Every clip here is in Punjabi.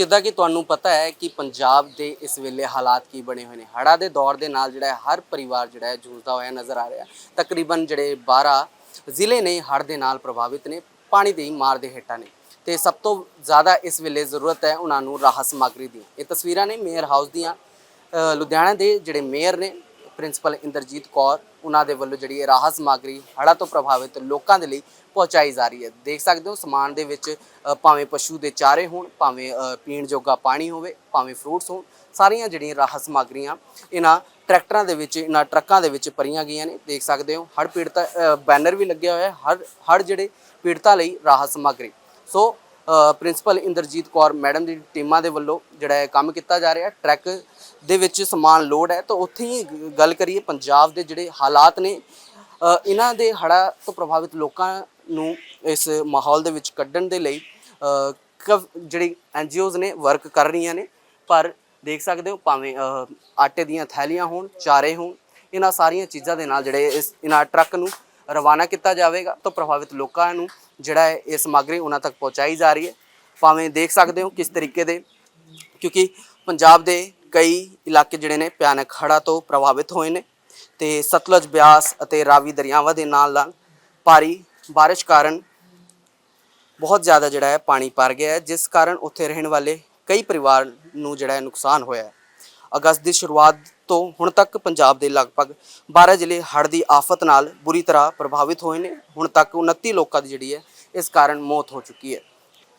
ਜਿੱਦਾਂ ਕਿ ਤੁਹਾਨੂੰ ਪਤਾ ਹੈ ਕਿ ਪੰਜਾਬ ਦੇ ਇਸ ਵੇਲੇ ਹਾਲਾਤ ਕੀ ਬਣੇ ਹੋਏ ਨੇ। ਹੜ੍ਹਾਂ ਦੇ ਦੌਰ ਦੇ ਨਾਲ ਜਿਹੜਾ ਹਰ ਪਰਿਵਾਰ ਜਿਹੜਾ ਹੈ ਜੂਝਦਾ ਹੋਇਆ ਨਜ਼ਰ ਆ ਰਿਹਾ ਤਕਰੀਬਨ ਜਿਹੜੇ 12 ਜ਼ਿਲ੍ਹੇ ਨੇ ਹੜ੍ਹ ਦੇ ਨਾਲ ਪ੍ਰਭਾਵਿਤ ਨੇ, ਪਾਣੀ ਦੀ ਮਾਰ ਦੇ ਹੇਠਾਂ ਨੇ। ਤੇ ਸਭ ਤੋਂ ਜ਼ਿਆਦਾ ਇਸ ਵੇਲੇ ਜ਼ਰੂਰਤ ਹੈ ਉਹਨਾਂ ਨੂੰ ਰਾਹਤ ਸਮੱਗਰੀ ਦੀ। ਇਹ ਤਸਵੀਰਾਂ ਨੇ ਮੇਅਰ ਹਾਊਸ ਦੀਆਂ ਲੁਧਿਆਣਾ ਦੇ ਜਿਹੜੇ ਮੇਅਰ ਨੇ, ਪ੍ਰਿੰਸੀਪਲ ਇੰਦਰਜੀਤ ਕੌਰ ਉਹਨਾਂ ਦੇ ਵੱਲੋਂ ਜਿਹੜੀ ਇਹ ਰਾਹਤ ਸਮੱਗਰੀ ਹੜ੍ਹਾਂ ਤੋਂ ਪ੍ਰਭਾਵਿਤ ਲੋਕਾਂ ਦੇ ਲਈ ਪਹੁੰਚਾਈ ਜਾ ਰਹੀ ਹੈ। ਦੇਖ ਸਕਦੇ ਹੋ, ਸਮਾਨ ਦੇ ਵਿੱਚ ਭਾਵੇਂ ਪਸ਼ੂ ਦੇ ਚਾਰੇ ਹੋਣ, ਭਾਵੇਂ ਪੀਣ ਜੋਗਾ ਪਾਣੀ ਹੋਵੇ, ਭਾਵੇਂ ਫਰੂਟਸ ਹੋਣ, ਸਾਰੀਆਂ ਜਿਹੜੀਆਂ ਰਾਹਤ ਸਮੱਗਰੀਆਂ ਇਹਨਾਂ ਟਰੈਕਟਰਾਂ ਦੇ ਵਿੱਚ, ਇਹਨਾਂ ਟਰੱਕਾਂ ਦੇ ਵਿੱਚ ਭਰੀਆਂ ਗਈਆਂ ਨੇ। ਦੇਖ ਸਕਦੇ ਹੋ, ਹੜ੍ਹ ਪੀੜਤਾ ਬੈਨਰ ਵੀ ਲੱਗਿਆ ਹੋਇਆ ਹੈ, ਹਰ ਹੜ੍ਹ ਜਿਹੜੇ ਪੀੜਤਾਂ ਲਈ ਰਾਹਤ ਸਮੱਗਰੀ। So principal Inderjit Kaur madam ਦੀ ਟੀਮਾਂ ਦੇ ਵੱਲੋਂ ਜਿਹੜਾ ਇਹ ਕੰਮ ਕੀਤਾ ਜਾ ਰਿਹਾ ਟਰੈਕ ਦੇ ਵਿੱਚ ਸਮਾਨ ਲੋਡ ਹੈ। ਤਾਂ ਉੱਥੇ ਹੀ ਗੱਲ ਕਰੀਏ ਪੰਜਾਬ ਦੇ ਜਿਹੜੇ ਹਾਲਾਤ ਨੇ ਇਹਨਾਂ ਦੇ ਹੜ੍ਹਾਂ ਤੋਂ ਪ੍ਰਭਾਵਿਤ ਲੋਕਾਂ ਨੂੰ ਇਸ ਮਾਹੌਲ ਦੇ ਵਿੱਚ ਕੱਢਣ ਦੇ ਲਈ ਅ, ਕਵ- ਜਿਹੜੀ ਐਨਜੀਓਜ਼ ਨੇ ਵਰਕ ਕਰ ਰਹੀਆਂ ਨੇ। ਪਰ ਦੇਖ ਸਕਦੇ ਹੋ ਭਾਵੇਂ ਆਟੇ ਦੀਆਂ ਥੈਲੀਆਂ ਹੋਣ ਚਾਰੇ ਹੋਣ ਇਹਨਾਂ ਸਾਰੀਆਂ ਚੀਜ਼ਾਂ ਦੇ ਨਾਲ ਜਿਹੜੇ ਇਸ ਇਹਨਾਂ ਟਰੱਕ ਨੂੰ ਰਵਾਨਾ ਕੀਤਾ ਜਾਵੇਗਾ ਤਾਂ ਪ੍ਰਭਾਵਿਤ ਲੋਕਾਂ ਨੂੰ ਜਿਹੜਾ ਹੈ ਇਹ ਸਮੱਗਰੀ ਉਹਨਾਂ ਤੱਕ ਪਹੁੰਚਾਈ ਜਾ ਰਹੀ ਹੈ। ਭਾਵੇਂ ਦੇਖ ਸਕਦੇ ਹੋ ਕਿਸ ਤਰੀਕੇ ਦੇ ਕਿਉਂਕਿ ਪੰਜਾਬ ਦੇ ਕਈ ਇਲਾਕੇ ਜਿਹੜੇ ਨੇ ਭਿਆਨਕ ਹੜ੍ਹਾਂ ਤੋਂ ਪ੍ਰਭਾਵਿਤ ਹੋਏ ਨੇ ਤੇ ਸਤਲੁਜ ਬਿਆਸ ਅਤੇ ਰਾਵੀ ਦਰਿਆਵਾਂ ਦੇ ਨਾਲ ਨਾਲ ਭਾਰੀ ਬਾਰਿਸ਼ ਕਾਰਨ ਬਹੁਤ ਜ਼ਿਆਦਾ ਜਿਹੜਾ ਹੈ ਪਾਣੀ ਭਰ ਗਿਆ ਹੈ, ਜਿਸ ਕਾਰਨ ਉੱਥੇ ਰਹਿਣ ਵਾਲੇ ਕਈ ਪਰਿਵਾਰ ਨੂੰ ਜਿਹੜਾ ਹੈ ਨੁਕਸਾਨ ਹੋਇਆ ਹੈ। ਅਗਸਤ ਦੀ ਸ਼ੁਰੂਆਤ ਤੋਂ ਹੁਣ ਤੱਕ ਪੰਜਾਬ ਦੇ ਲਗਭਗ 12 ਜ਼ਿਲ੍ਹੇ ਹੜ੍ਹ ਦੀ ਆਫਤ ਨਾਲ ਬੁਰੀ ਤਰ੍ਹਾਂ ਪ੍ਰਭਾਵਿਤ ਹੋਏ ਨੇ। ਹੁਣ ਤੱਕ 29 ਲੋਕਾਂ ਦੀ ਜਿਹੜੀ ਹੈ ਇਸ ਕਾਰਨ ਮੌਤ ਹੋ ਚੁੱਕੀ ਹੈ।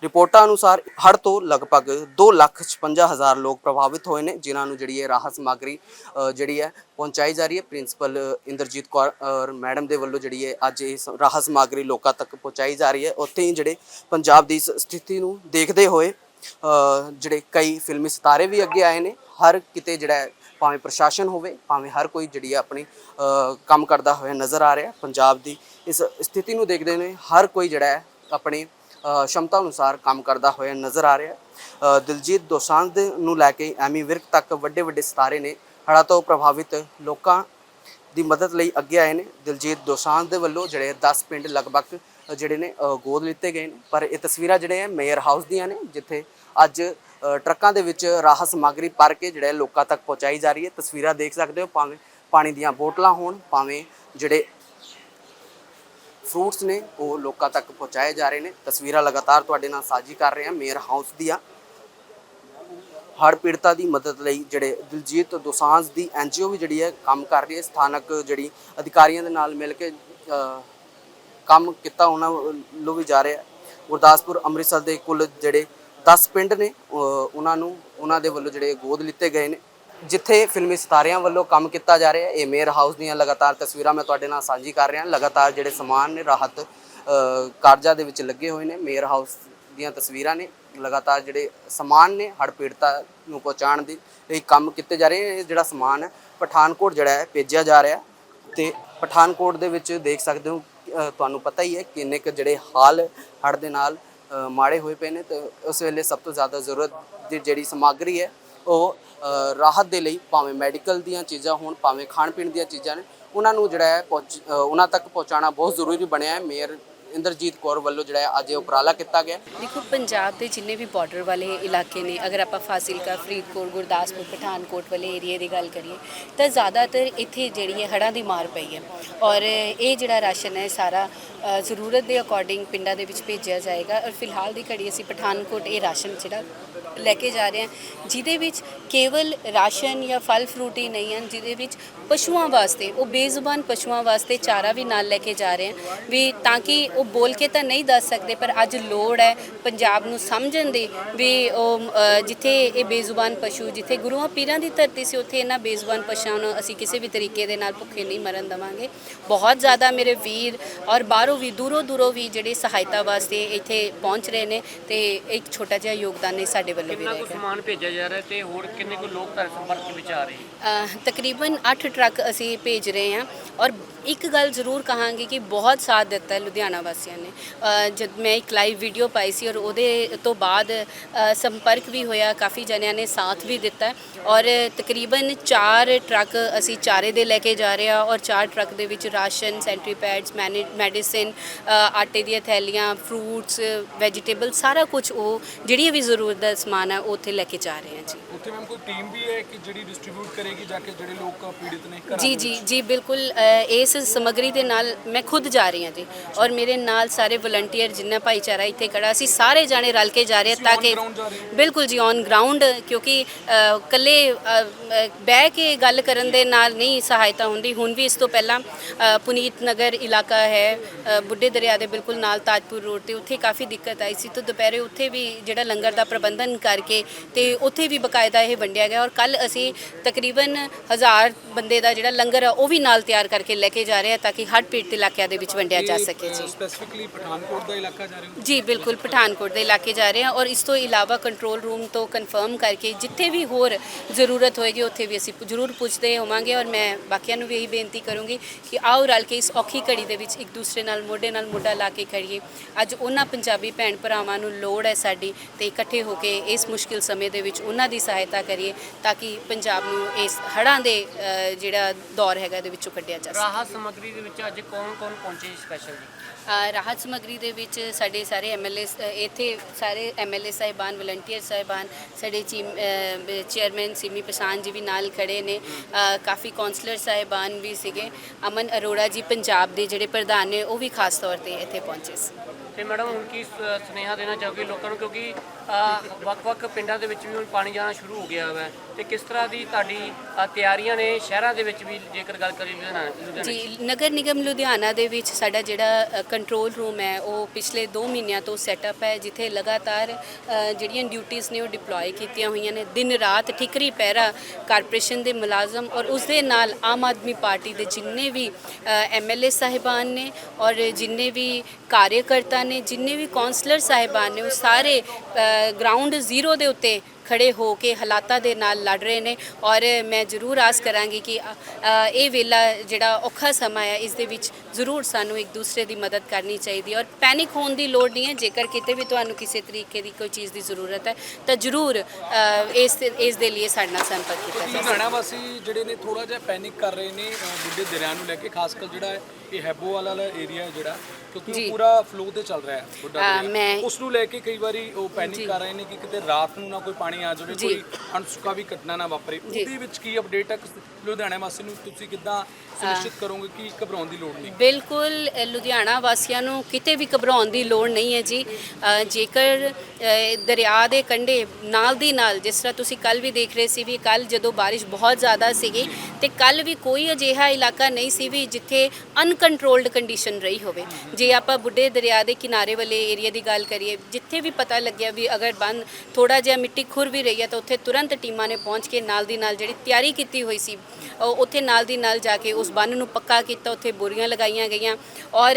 ਰਿਪੋਰਟਾਂ ਅਨੁਸਾਰ ਹੜ੍ਹ ਤੋਂ ਲਗਭਗ 256000 ਲੋਕ ਪ੍ਰਭਾਵਿਤ ਹੋਏ ਨੇ, ਜਿਨ੍ਹਾਂ ਨੂੰ ਜਿਹੜੀ ਹੈ ਰਾਹਤ ਸਮੱਗਰੀ ਜਿਹੜੀ ਹੈ, ਪਹੁੰਚਾਈ ਜਾ ਰਹੀ ਹੈ। ਪ੍ਰਿੰਸੀਪਲ ਇੰਦਰਜੀਤ ਕੌਰ ਮੈਡਮ ਦੇ ਵੱਲੋਂ ਜਿਹੜੀ ਹੈ ਅੱਜ ਇਸ ਰਾਹਤ ਸਮੱਗਰੀ ਲੋਕਾਂ ਤੱਕ ਪਹੁੰਚਾਈ ਜਾ ਰਹੀ ਹੈ। ਉੱਥੇ ਹੀ ਜਿਹੜੇ ਪੰਜਾਬ ਦੀ ਇਸ ਸਥਿਤੀ ਨੂੰ ਦੇਖਦੇ ਹੋਏ ਜਿਹੜੇ ਕਈ ਫਿਲਮੀ ਸਿਤਾਰੇ ਵੀ ਅੱਗੇ ਆਏ ਨੇ। ਹਰ ਕਿਤੇ ਜਿਹੜਾ ਭਾਵੇਂ ਪ੍ਰਸ਼ਾਸਨ ਹੋਵੇ, ਭਾਵੇਂ ਹਰ ਕੋਈ ਜਿਹੜੀ ਹੈ ਆਪਣੀ ਕੰਮ ਕਰਦਾ ਹੋਇਆ ਨਜ਼ਰ ਆ ਰਿਹਾ। ਪੰਜਾਬ ਦੀ ਇਸ ਸਥਿਤੀ ਨੂੰ ਦੇਖਦੇ ਨੇ, ਹਰ ਕੋਈ ਜਿਹੜਾ ਹੈ, ਆਪਣੀ ਸ਼ਮਤਾ ਅਨੁਸਾਰ ਕੰਮ ਕਰਦਾ ਹੋਇਆ ਨਜ਼ਰ ਆ ਰਿਹਾ। ਅ, ਦਿਲਜੀਤ ਦੋਸਾਂਝ ਦੇ ਨੂੰ ਲੈ ਕੇ ਐਮੀ ਵਿਰਕ ਤੱਕ ਵੱਡੇ ਵੱਡੇ ਸਿਤਾਰੇ ਨੇ। ਹੜ੍ਹਾਂ ਤੋਂ ਪ੍ਰਭਾਵਿਤ ਲੋਕਾਂ ਦੀ ਮਦਦ ਲਈ ਅੱਗੇ ਆਏ ਨੇ। ਦਿਲਜੀਤ ਦੋਸਾਂਝ ਦੇ ਵੱਲੋਂ ਜਿਹੜੇ 10 ਪਿੰਡ ਲਗਭਗ ਜਿਹੜੇ ਨੇ ਗੋਦ ਲਿੱਤੇ ਗਏ ਨੇ। ਪਰ ਇਹ ਤਸਵੀਰਾਂ ਜਿਹੜੇ ਆ ਮੇਅਰ ਹਾਊਸ ਦੀਆਂ ਨੇ ਜਿੱਥੇ ਅੱਜ ਟਰੱਕਾਂ ਦੇ ਵਿੱਚ ਰਾਹਤ ਸਮੱਗਰੀ ਭਰ ਕੇ ਜਿਹੜੇ ਲੋਕਾਂ ਤੱਕ ਪਹੁੰਚਾਈ ਜਾ ਰਹੀ ਹੈ। ਤਸਵੀਰਾਂ ਦੇਖ ਸਕਦੇ ਹੋ ਭਾਵੇਂ ਪਾਣੀ ਦੀਆਂ ਬੋਟਲਾਂ ਹੋਣ ਭਾਵੇਂ ਜਿਹੜੇ ਫਰੂਟਸ ਨੇ, ਉਹ ਲੋਕਾਂ ਤੱਕ ਪਹੁੰਚਾਏ ਜਾ ਰਹੇ ਨੇ। ਤਸਵੀਰਾਂ ਲਗਾਤਾਰ ਤੁਹਾਡੇ ਨਾਲ ਸਾਂਝੀ ਕਰ ਰਹੇ ਹਾਂ, ਮੇਅਰ ਹਾਊਸ ਦੀਆਂ। ਹੜ੍ਹ ਪੀੜਤਾਂ ਦੀ ਮਦਦ ਲਈ ਜਿਹੜੇ ਦਿਲਜੀਤ ਦੋਸਾਂਝ ਦੀ ਐਨਜੀਓ ਵੀ ਜਿਹੜੀ ਹੈ ਕੰਮ ਕਰ ਰਹੀ ਹੈ। ਸਥਾਨਕ ਜਿਹੜੀ ਅਧਿਕਾਰੀਆਂ ਦੇ ਨਾਲ ਮਿਲ ਕੇ ਕੰਮ ਕੀਤਾ, ਉਹਨਾਂ ਵੱਲੋਂ ਵੀ ਜਾ ਰਿਹਾ ਗੁਰਦਾਸਪੁਰ, ਅੰਮ੍ਰਿਤਸਰ ਦੇ ਕੁੱਲ ਜਿਹੜੇ 10 ਪਿੰਡ ਨੇ ਉਹਨਾਂ ਨੂੰ, ਉਹਨਾਂ ਦੇ ਵੱਲੋਂ ਜਿਹੜੇ ਗੋਦ ਲਿੱਤੇ ਗਏ ਨੇ। ਜਿੱਥੇ ਫਿਲਮੀ ਸਿਤਾਰਿਆਂ ਵੱਲੋਂ ਕੰਮ ਕੀਤਾ ਜਾ ਰਿਹਾ ਹੈ, ਇਹ ਮੇਅਰ ਹਾਊਸ ਦੀਆਂ ਲਗਾਤਾਰ ਤਸਵੀਰਾਂ ਮੈਂ ਤੁਹਾਡੇ ਨਾਲ ਸਾਂਝੀ ਕਰ ਰਿਹਾ। ਲਗਾਤਾਰ ਜਿਹੜੇ ਸਮਾਨ ਨੇ, ਰਾਹਤ ਕਾਰਜਾਂ ਦੇ ਵਿੱਚ ਲੱਗੇ ਹੋਏ ਨੇ, ਮੇਅਰ ਹਾਊਸ ਦੀਆਂ ਤਸਵੀਰਾਂ ਨੇ। ਲਗਾਤਾਰ ਜਿਹੜੇ ਸਮਾਨ ਨੇ, ਹੜ੍ਹ ਪੀੜਤਾ ਨੂੰ ਪਹੁੰਚਾਉਣ ਦੀ ਲਈ ਕੰਮ ਕੀਤੇ ਜਾ ਰਹੇ ਇਹ ਜਿਹੜਾ ਸਮਾਨ ਹੈ, ਪਠਾਨਕੋਟ ਜਿਹੜਾ ਹੈ, ਭੇਜਿਆ ਜਾ ਰਿਹਾ ਹੈ। ਤੇ ਪਠਾਨਕੋਟ ਦੇ ਵਿੱਚ ਦੇਖ ਸਕਦੇ ਹੋ ਤੁਹਾਨੂੰ ਪਤਾ ਹੀ ਹੈ ਕਿੰਨੇ ਕੁ ਜਿਹੜੇ ਹਾਲ ਹੜ੍ਹ ਦੇ ਨਾਲ ਮਾੜੇ ਹੋਏ ਪਏ ਨੇ। ਤੇ ਉਸ ਵੇਲੇ ਸਭ ਤੋਂ ਜ਼ਿਆਦਾ ਜ਼ਰੂਰਤ ਦੀ ਜਿਹੜੀ ਸਮੱਗਰੀ ਹੈ ਉਹ ਰਾਹਤ ਦੇ ਲਈ ਭਾਵੇਂ ਮੈਡੀਕਲ ਦੀਆਂ ਚੀਜ਼ਾਂ ਹੋਣ, ਭਾਵੇਂ ਖਾਣ ਪੀਣ ਦੀਆਂ ਚੀਜ਼ਾਂ ਨੇ, ਉਹਨਾਂ ਨੂੰ ਜਿਹੜਾ ਹੈ ਪਹੁੰਚ ਉਹਨਾਂ ਤੱਕ ਪਹੁੰਚਾਉਣਾ ਬਹੁਤ ਜ਼ਰੂਰੀ ਬਣਿਆ ਹੈ। ਮੇਅਰ ਇੰਦਰਜੀਤ ਕੌਰ ਵੱਲੋਂ ਜਿਹੜਾ ਅੱਜ ਇਹ ਉਪਰਾਲਾ ਕੀਤਾ ਗਿਆ। ਦੇਖੋ, ਪੰਜਾਬ ਦੇ ਜਿੰਨੇ ਵੀ ਬਾਰਡਰ ਵਾਲੇ ਇਲਾਕੇ ਨੇ, ਅਗਰ ਆਪਾਂ ਫਾਜ਼ਿਲਕਾ ਫਰੀਦਕੋਟ, ਗੁਰਦਾਸਪੁਰ, ਪਠਾਨਕੋਟ ਵਾਲੇ ਏਰੀਆ ਦੀ ਗੱਲ ਕਰੀਏ, ਤਾਂ ਜ਼ਿਆਦਾਤਰ ਇੱਥੇ ਜਿਹੜੀ ਹੈ ਹੜ੍ਹਾਂ ਦੀ ਮਾਰ ਪਈ ਹੈ। ਔਰ ਇਹ ਜਿਹੜਾ ਰਾਸ਼ਨ ਹੈ, ਸਾਰਾ ਜ਼ਰੂਰਤ ਦੇ ਅਕੋਰਡਿੰਗ ਪਿੰਡਾਂ ਦੇ ਵਿੱਚ ਭੇਜਿਆ ਜਾਏਗਾ। ਔਰ ਫਿਲਹਾਲ ਦੀ ਘੜੀ ਅਸੀਂ ਪਠਾਨਕੋਟ ਇਹ ਰਾਸ਼ਨ ਜਿਹੜਾ ਲੈ ਕੇ ਜਾ ਰਹੇ ਹਾਂ, ਜਿਹਦੇ ਵਿੱਚ ਕੇਵਲ ਰਾਸ਼ਨ ਜਾਂ ਫਲ ਫਰੂਟ ਹੀ ਨਹੀਂ ਹਨ, ਜਿਹਦੇ ਵਿੱਚ ਪਸ਼ੂਆਂ ਵਾਸਤੇ, ਉਹ ਬੇਜ਼ੁਬਾਨ ਪਸ਼ੂਆਂ ਵਾਸਤੇ ਚਾਰਾ ਵੀ ਨਾਲ ਲੈ ਕੇ ਜਾ ਰਹੇ ਹਾਂ, ਵੀ ਤਾਂ ਕਿ ਉਹ ਬੋਲ ਕੇ ਤਾਂ ਨਹੀਂ ਦੱਸ ਸਕਦੇ ਪਰ ਅੱਜ ਲੋੜ ਹੈ ਪੰਜਾਬ ਨੂੰ ਸਮਝਣ ਦੀ ਵੀ ਉਹ ਜਿੱਥੇ ਇਹ ਬੇਜ਼ੁਬਾਨ ਪਸ਼ੂ ਜਿੱਥੇ ਗੁਰੂਆਂ ਪੀਰਾਂ ਦੀ ਧਰਤੀ ਸੀ ਉੱਥੇ ਇਹਨਾਂ ਬੇਜ਼ੁਬਾਨ ਪਸ਼ੂਆਂ ਨੂੰ ਅਸੀਂ ਕਿਸੇ ਵੀ ਤਰੀਕੇ ਦੇ ਨਾਲ ਭੁੱਖੇ ਨਹੀਂ ਮਰਨ ਦੇਵਾਂਗੇ। ਬਹੁਤ ਜ਼ਿਆਦਾ ਮੇਰੇ ਵੀਰ ਔਰ ਬਾਹਰੋਂ ਵੀ ਦੂਰੋਂ ਦੂਰੋਂ ਵੀ ਜਿਹੜੇ ਸਹਾਇਤਾ ਵਾਸਤੇ ਇੱਥੇ ਪਹੁੰਚ ਰਹੇ ਨੇ ਤੇ ਇੱਕ ਛੋਟਾ ਜਿਹਾ ਯੋਗਦਾਨ ਨੇ ਸਾਡੇ ਵੱਲੋਂ ਵੀ ਕਿੰਨਾ ਕੁ ਰਹੇਗਾ ਸਮਾਨ ਭੇਜਿਆ ਜਾ ਰਿਹਾ ਤੇ ਹੋਰ ਕਿੰਨੇ ਕੁ ਲੋਕ ਤੁਹਾਡੇ ਸੰਪਰਕ ਵਿੱਚ ਆ ਰਹੇ? ਤਕਰੀਬਨ 8 ਟਰੱਕ ਅਸੀਂ ਭੇਜ ਰਹੇ ਹਾਂ ਔਰ ਇੱਕ ਗੱਲ ਜ਼ਰੂਰ ਕਹਾਂਗੇ ਕਿ ਬਹੁਤ ਸਾਥ ਦਿੱਤਾ ਹੈ ਲੁਧਿਆਣਾ ਵਾਸੀਆਂ ਨੇ। ਜਦ ਮੈਂ ਇੱਕ ਲਾਈਵ ਵੀਡੀਓ ਪਾਈ ਸੀ ਔਰ ਉਹਦੇ ਤੋਂ ਬਾਅਦ ਸੰਪਰਕ ਵੀ ਹੋਇਆ, ਕਾਫੀ ਜਣਿਆਂ ਨੇ ਸਾਥ ਵੀ ਦਿੱਤਾ। ਔਰ ਤਕਰੀਬਨ 4 ਟਰੱਕ ਅਸੀਂ ਚਾਰੇ ਦੇ ਲੈ ਕੇ ਜਾ ਰਹੇ ਹਾਂ ਔਰ 4 ਟਰੱਕ ਦੇ ਵਿੱਚ ਰਾਸ਼ਨ, ਸੈਂਟਰੀ ਪੈਡਸ ਮੈਡੀਸਿਨ ਆਟੇ ਦੀਆਂ ਥੈਲੀਆਂ ਫਰੂਟਸ ਵੈਜੀਟੇਬਲ ਸਾਰਾ ਕੁਝ ਉਹ, ਜਿਹੜੀਆਂ ਵੀ ਜ਼ਰੂਰਤ ਦਾ ਸਮਾਨ ਹੈ, ਉਹ ਉੱਥੇ ਲੈ ਕੇ ਜਾ ਰਹੇ ਹਾਂ ਜੀ। ਟੀਮ ਵੀ ਹੈ ਕਿ ਜਿਹੜੀ ਡਿਸਟ੍ਰੀਬਿਊਟ ਕਰੇਗੀ ਜਾ ਕੇ ਜਿਹੜੇ ਲੋਕ ਪੀੜਿਤ ਨੇ ਘਰਾਂ ਜੀ ਦੇ ਜੀ ਵਿੱਚ? ਜੀ ਬਿਲਕੁਲ ਅ, ਇਸ ਸਮੱਗਰੀ ਦੇ ਨਾਲ ਮੈਂ ਖੁਦ ਜਾ ਰਹੀ ਹਾਂ ਜੀ ਔਰ ਮੇਰੇ ਨਾਲ ਸਾਰੇ ਵਲੰਟੀਅਰ ਜਿੰਨਾ ਭਾਈਚਾਰਾ ਇੱਥੇ ਖੜਾ ਅਸੀਂ ਸਾਰੇ ਜਾਣੇ ਰਲ ਕੇ ਜਾ ਰਹੇ ਹਾਂ ਤੁਸੀਂ ਤਾਂ on ਕਿ ground ਜਾ ਰਹੇ ਹੋ? ਬਿਲਕੁਲ ਜੀ ਔਨ ਗਰਾਊਂਡ ਕਿਉਂਕਿ ਅ, ਇਕੱਲੇ ਅ, ਅ, ਬਹਿ ਕੇ ਗੱਲ ਕਰਨ ਦੇ ਨਾਲ ਨਹੀਂ ਸਹਾਇਤਾ ਹੁੰਦੀ ਹੁਣ ਵੀ ਇਸ ਤੋਂ ਪਹਿਲਾਂ ਅ, ਪੁਨੀਤ ਨਗਰ ਇਲਾਕਾ ਹੈ ਅ, ਬੁੱਢੇ ਦਰਿਆ ਦੇ ਬਿਲਕੁਲ ਨਾਲ ਤਾਜਪੁਰ ਰੋਡ ਤੇ ਉੱਥੇ ਕਾਫੀ ਦਿੱਕਤ ਆਈ ਸੀ ਤਾਂ ਦੁਪਹਿਰੇ ਉੱਥੇ ਵੀ ਜਿਹੜਾ ਲੰਗਰ ਦਾ ਪ੍ਰਬੰਧਨ ਕਰਕੇ ਤੇ ਉੱਥੇ ਵੀ ਬਕਾਇਦਾ ਇਹ ਵੰਡਿਆ ਗਿਆ ਔਰ ਕੱਲ ਅਸੀਂ ਤਕਰੀਬਨ ਹਜ਼ਾਰ ਬੰਦੇ ਦਾ ਜਿਹੜਾ ਲੰਗਰ ਆ ਉਹ ਵੀ ਨਾਲ ਤਿਆਰ ਕਰਕੇ ਲੈ ਕੇ ਜਾ ਰਹੇ ਹਾਂ ਤਾਂ ਕਿ ਹੜ੍ਹ ਪੀੜਤ ਇਲਾਕਿਆਂ ਦੇ ਵਿੱਚ ਵੰਡਿਆ ਜਾ ਸਕੇ ਜੀ। ਸਪੈਸੀਫਿਕਲੀ ਪਠਾਨਕੋਟ ਦਾ ਇਲਾਕਾ ਜਾ ਰਹੇ ਹੋ? ਜੀ ਬਿਲਕੁਲ ਪਠਾਨਕੋਟ ਦੇ ਇਲਾਕੇ ਜਾ ਰਹੇ ਹਾਂ ਔਰ ਇਸ ਤੋਂ ਇਲਾਵਾ ਕੰਟਰੋਲ ਰੂਮ ਤੋਂ ਕਨਫਰਮ ਕਰਕੇ ਜਿੱਥੇ ਵੀ ਹੋਰ ਜ਼ਰੂਰਤ ਹੋਏਗੀ ਉੱਥੇ ਵੀ ਅਸੀਂ ਜ਼ਰੂਰ ਪੁੱਛਦੇ ਹੋਵਾਂਗੇ ਔਰ ਮੈਂ ਬਾਕੀਆਂ ਨੂੰ ਵੀ ਇਹੀ ਬੇਨਤੀ ਕਰੂੰਗੀ ਕਿ ਆਓ ਰਲ ਕੇ ਇਸ ਔਖੀ ਘੜੀ ਦੇ ਵਿੱਚ ਇੱਕ ਦੂਸਰੇ ਨਾਲ ਮੋਢੇ ਨਾਲ ਮੋਢਾ ਲਾ ਕੇ ਖੜੀਏ। ਅੱਜ ਉਹਨਾਂ ਪੰਜਾਬੀ ਭੈਣ ਭਰਾਵਾਂ ਨੂੰ ਲੋੜ ਹੈ ਸਾਡੀ ਤੇ ਇਕੱਠੇ ਹੋ ਕੇ ਇਸ ਮੁਸ਼ਕਿਲ ਸਮੇਂ ਦੇ ਵਿੱਚ ਉਹਨਾਂ ਦੀ ਸਹਾਇਤਾ ਕਰੀਏ। ਤਾਂ ਕਿ ਪੰਜਾਬ ਨੂੰ ਇਸ ਹੜ੍ਹਾਂ ਦੇ ਜਿਹੜਾ ਦੌਰ ਹੈਗਾ ਇਹਦੇ ਵਿੱਚੋਂ ਕੱਢਿਆ ਜਾ ਸਕੇ। ਰਾਹਤ ਸਮੱਗਰੀ ਦੇ ਵਿੱਚ ਅੱਜ ਕੌਣ ਕੌਣ ਪਹੁੰਚੇ ਸਪੈਸ਼ਲ ਜੀ? ਰਾਹਤ ਸਮੱਗਰੀ ਦੇ ਵਿੱਚ ਸਾਡੇ ਸਾਰੇ ਐਮਐਲਏ ਇੱਥੇ ਸਾਰੇ ਐਮਐਲਏ ਸਾਹਿਬਾਨ ਵਲੰਟੀਅਰ ਸਾਹਿਬਾਨ ਸਾਡੇ ਚੇਅਰਮੈਨ ਸਿਮੀ ਪਛਾਨ ਜੀ ਵੀ ਨਾਲ ਖੜੇ ਨੇ। ਕਾਫੀ ਕਾਉਂਸਲਰ ਸਾਹਿਬਾਨ ਵੀ ਸੀਗੇ। ਅਮਨ ਅਰੋੜਾ ਜੀ ਪੰਜਾਬ ਦੇ ਜਿਹੜੇ ਪ੍ਰਧਾਨ ਨੇ ਉਹ ਵੀ ਖਾਸ ਤੌਰ ਤੇ ਇੱਥੇ ਪਹੁੰਚੇ ਸੀ। ਤੇ ਮੈਡਮ ਹੁਣ ਕੀ ਸੁਨੇਹਾ ਦੇਣਾ ਚਾਹੋਗੇ ਲੋਕਾਂ ਨੂੰ? ਕਿਉਂਕਿ ਵੱਖ-ਵੱਖ ਪਿੰਡਾਂ ਦੇ ਵਿੱਚ ਵੀ ਹੁਣ ਪਾਣੀ ਜਾਣਾ ਸ਼ੁਰੂ ਹੋ ਗਿਆ ਹੈ ਤੇ ਕਿਸ ਤਰ੍ਹਾਂ ਦੀ ਤੁਹਾਡੀ ਤਿਆਰੀਆਂ ਨੇ ਸ਼ਹਿਰਾਂ ਦੇ ਵਿੱਚ ਵੀ ਜੇਕਰ ਗੱਲ ਕਰੀਏ ਲੁਧਿਆਣਾ ਜੀ ਨਗਰ ਨਿਗਮ ਲੁਧਿਆਣਾ ਦੇ ਵਿੱਚ ਸਾਡਾ ਜਿਹੜਾ ਕੰਟਰੋਲ ਰੂਮ ਹੈ ਉਹ ਪਿਛਲੇ 2 ਮਹੀਨਿਆਂ ਤੋਂ ਸੈਟਅਪ ਹੈ ਜਿੱਥੇ ਲਗਾਤਾਰ ਜਿਹੜੀਆਂ ਡਿਊਟੀਆਂ ਨੇ ਉਹ ਡਿਪਲੋਏ ਕੀਤੀਆਂ ਹੋਈਆਂ ਨੇ। ਦਿਨ ਰਾਤ ਠਿਕਰੀ ਪਹਿਰਾ ਕਾਰਪੋਰੇਸ਼ਨ ਦੇ ਮੁਲਾਜ਼ਮ ਔਰ ਉਸ ਦੇ ਨਾਲ ਆਮ ਆਦਮੀ ਪਾਰਟੀ ਦੇ ਜਿੰਨੇ ਵੀ ਐਮਐਲਏ ਸਾਹਿਬਾਨ ਨੇ ਔਰ ਜਿੰਨੇ ਵੀ ਕਾਰਜਕਰਤਾ ਨੇ ਜਿੰਨੇ ਵੀ ਕਾਉਂਸਲਰ ਸਾਹਿਬਾਨ ਨੇ ਉਹ ਸਾਰੇ ਗਰਾਊਂਡ ਜ਼ੀਰੋ ਦੇ ਉੱਤੇ ਖੜੇ ਹੋ ਕੇ ਹਾਲਾਤਾਂ ਦੇ ਨਾਲ ਲੜ ਰਹੇ ਨੇ ਔਰ ਮੈਂ ਜ਼ਰੂਰ ਆਸ ਕਰਾਂਗੀ ਕਿ ਇਹ ਵੇਲਾ ਜਿਹੜਾ ਔਖਾ ਸਮਾਂ ਹੈ ਇਸ ਦੇ ਵਿੱਚ ਜ਼ਰੂਰ ਸਾਨੂੰ ਇੱਕ ਦੂਸਰੇ ਦੀ ਮਦਦ ਕਰਨੀ ਚਾਹੀਦੀ ਔਰ ਪੈਨਿਕ ਹੋਣ ਦੀ ਲੋੜ ਨਹੀਂ ਹੈ ਜੇਕਰ ਕਿਤੇ ਵੀ ਤੁਹਾਨੂੰ ਕਿਸੇ ਤਰੀਕੇ ਦੀ ਕੋਈ ਚੀਜ਼ ਦੀ ਜ਼ਰੂਰਤ ਹੈ ਤਾਂ ਜ਼ਰੂਰ ਇਸ ਇਸ ਦੇ ਲਈ ਸਾਡੇ ਨਾਲ ਸੰਪਰਕ ਕੀਤਾ ਜਾ ਸਕਦਾ ਵਾਸੀ ਜਿਹੜੇ ਨੇ ਥੋੜਾ ਜਿਹਾ ਪੈਨਿਕ ਕਰ ਰਹੇ ਨੇ ਬੁੱਢੇ ਦਰਿਆ ਨੂੰ ਲੈ ਕੇ ਖਾਸ ਕਰ ਜਿਹੜਾ ਇਹ ਹੈਬੋਵਾਲ ਵਾਲਾ ਏਰੀਆ ਜਿਹੜਾ ਕਿਉਂਕਿ ਪੂਰਾ ਫਲੋ ਤੇ ਚੱਲ ਰਿਹਾ ਹੈ ਬੁੱਢਾ ਦਰਿਆ। ਉਸ ਨੂੰ ਲੈ ਕੇ ਕਈ ਵਾਰੀ ਉਹ ਪੈਨਿਕ। ਕਰ ਰਹੇ ਨੇ ਕਿ ਕਿਤੇ ਰਾਤ ਨੂੰ ਨਾ ਕੋਈ ਪਾਣੀ ਆ ਜਾਵੇ ਜੀ। ਕੋਈ ਅਣਸੁਖਾ ਵੀ ਘਟਨਾ ਨਾ ਵਾਪਰੇ। ਜੀ। ਉਹਦੇ ਵਿੱਚ ਕੀ ਅਪਡੇਟ ਹੈ ਲੁਧਿਆਣਾ ਵਾਸੀ ਨੂੰ ਤੁਸੀਂ ਕਿੱਦਾਂ ਸੁਨਿਸ਼ਚਿਤ ਕਰੋਗੇ ਕਿ ਘਬਰਾਉਣ ਦੀ ਲੋੜ ਨਹੀਂ? ਬਿਲਕੁਲ ਅ, ਲੁਧਿਆਣਾ ਵਾਸੀਆਂ ਨੂੰ ਕਿਤੇ ਵੀ ਘਬਰਾਉਣ ਦੀ ਲੋੜ ਨਹੀਂ ਹੈ ਜੀ। ਅ, ਜੇਕਰ ਅ, ਦਰਿਆ ਦੇ ਕੰਢੇ ਨਾਲ ਦੀ ਨਾਲ ਜਿਸ ਤਰ੍ਹਾਂ ਤੁਸੀਂ ਕੱਲ ਵੀ ਦੇਖ ਰਹੇ ਸੀ ਵੀ ਕੱਲ ਜਦੋਂ ਬਾਰਿਸ਼ ਬਹੁਤ ਜ਼ਿਆਦਾ ਸੀਗੀ ਤੇ ਕੱਲ ਵੀ ਕੋਈ ਅਜਿਹਾ ਇਲਾਕਾ ਨਹੀਂ ਸੀ ਵੀ ਜਿੱਥੇ ਅਨਕੰਟਰੋਲਡ ਕੰਡੀਸ਼ਨ ਰਹੀ ਹੋਵੇ। ਜੇ ਆਪਾਂ ਬੁੱਢੇ ਦਰਿਆ ਦੇ ਕਿਨਾਰੇ ਵਾਲੇ ਏਰੀਆ ਦੀ ਗੱਲ ਕਰੀਏ ਜਿੱਥੇ ਵੀ ਪਤਾ ਲੱਗਿਆ ਵੀ ਅਗਰ ਬੰਨ ਥੋੜਾ ਜਿਹਾ ਮਿੱਟੀ ਖੁਰ ਵੀ ਰਹੀ ਹੈ ਤਾਂ ਉੱਥੇ ਤੁਰੰਤ ਟੀਮਾਂ ਨੇ ਪਹੁੰਚ ਕੇ ਨਾਲ ਦੀ ਨਾਲ ਜਿਹੜੀ ਤਿਆਰੀ ਕੀਤੀ ਹੋਈ ਸੀ ਉਹ ਉੱਥੇ ਨਾਲ ਦੀ ਨਾਲ ਜਾ ਕੇ ਉਸ ਬੰਨ ਨੂੰ ਪੱਕਾ ਕੀਤਾ ਉੱਥੇ ਬੋਰੀਆਂ ਲਗਾਈਆਂ ਗਈਆਂ। ਔਰ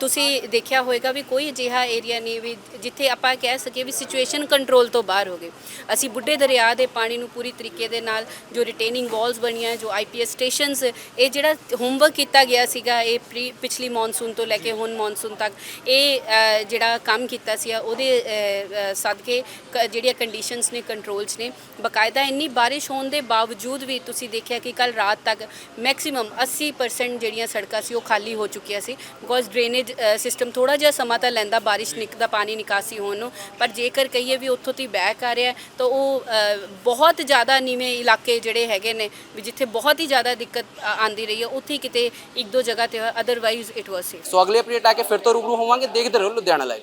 ਤੁਸੀਂ ਦੇਖਿਆ ਹੋਵੇਗਾ ਵੀ ਕੋਈ ਅਜਿਹਾ ਏਰੀਆ ਨਹੀਂ ਵੀ ਜਿੱਥੇ ਆਪਾਂ ਕਹਿ ਸਕੀਏ ਵੀ ਸਿਚੁਏਸ਼ਨ ਕੰਟਰੋਲ ਤੋਂ ਬਾਹਰ ਹੋ ਗਏ। ਅਸੀਂ ਬੁੱਢੇ ਦਰਿਆ ਦੇ ਪਾਣੀ ਨੂੰ ਪੂਰੀ ਤਰੀਕੇ ਦੇ ਨਾਲ ਜੋ ਰਿਟੇਨਿੰਗ ਵਾਲਸ ਬਣੀਆਂ ਜੋ ਆਈਪੀਐਸ ਸਟੇਸ਼ਨਸ ਇਹ ਜਿਹੜਾ ਹੋਮਵਰਕ ਕੀਤਾ ਗਿਆ ਸੀਗਾ ਇਹ ਪ੍ਰੀ- ਪਿਛਲੀ ਮੌਨਸੂਨ ਤੋਂ ਲੈ ਕੇ ਹੁਣ ਮੌਨਸੂਨ ਤੱਕ ਇਹ ਜਿਹੜਾ ਕੰਮ ਕੀਤਾ ਸੀ ਉਹਦੇ ਅ, ਅ, ਸਦਕੇ ਕ- ਜਿਹੜੀਆਂ ਕੰਡੀਸ਼ਨਸ ਨੇ ਕੰਟਰੋਲ 'ਚ ਨੇ। ਬਕਾਇਦਾ ਇੰਨੀ ਬਾਰਿਸ਼ ਹੋਣ ਦੇ ਬਾਵਜੂਦ ਵੀ ਤੁਸੀਂ ਦੇਖਿਆ ਕਿ ਕੱਲ ਰਾਤ ਤੱਕ ਮੈਕਸਿਮਮ 80% ਜਿਹੜੀਆਂ ਸੜਕਾਂ ਸੀ ਉਹ ਖਾਲੀ ਹੋ ਚੁੱਕੀਆਂ ਸੀ। ਬਿਕੋਜ਼ ਡਰੇਨੇਜ ਸਿਸਟਮ ਥੋੜਾ ਜਿਹਾ ਸਮਾਂ ਤਾਂ ਲੈਂਦਾ ਬਾਰਿਸ਼ ਨਿਕਦਾ ਪਾਣੀ ਨਿਕਾਸੀ ਹੋਣ ਨੂੰ। ਪਰ ਜੇਕਰ ਕਹੀਏ ਵੀ ਉੱਥੋਂ ਦੀ ਬੈਕ ਆ ਰਿਹਾ, ਤਾਂ ਉਹ ਬਹੁਤ ਜ਼ਿਆਦਾ ਨੀਵੇਂ ਇਲਾਕੇ ਜਿਹੜੇ ਹੈਗੇ ਨੇ, ਵੀ ਜਿੱਥੇ ਬਹੁਤ ਹੀ ਜ਼ਿਆਦਾ ਦਿੱਕਤ ਆ- ਆਂਦੀ ਰਹੀ ਹੈ। ਉੱਥੇ ਹੀ ਕਿਤੇ ਇੱਕ ਦੋ ਜਗ੍ਹਾ ਤੇ otherwise it was safe so ਅਗਲੇ ਅਪਡੇਟ ਆ ਕੇ ਫਿਰ ਤੋਂ ਰੂਬਰੂ ਹੋਵਾਂਗੇ। ਦੇਖਦੇ ਰਹੋ ਲੁਧਿਆਣਾ ਲਾਈਵ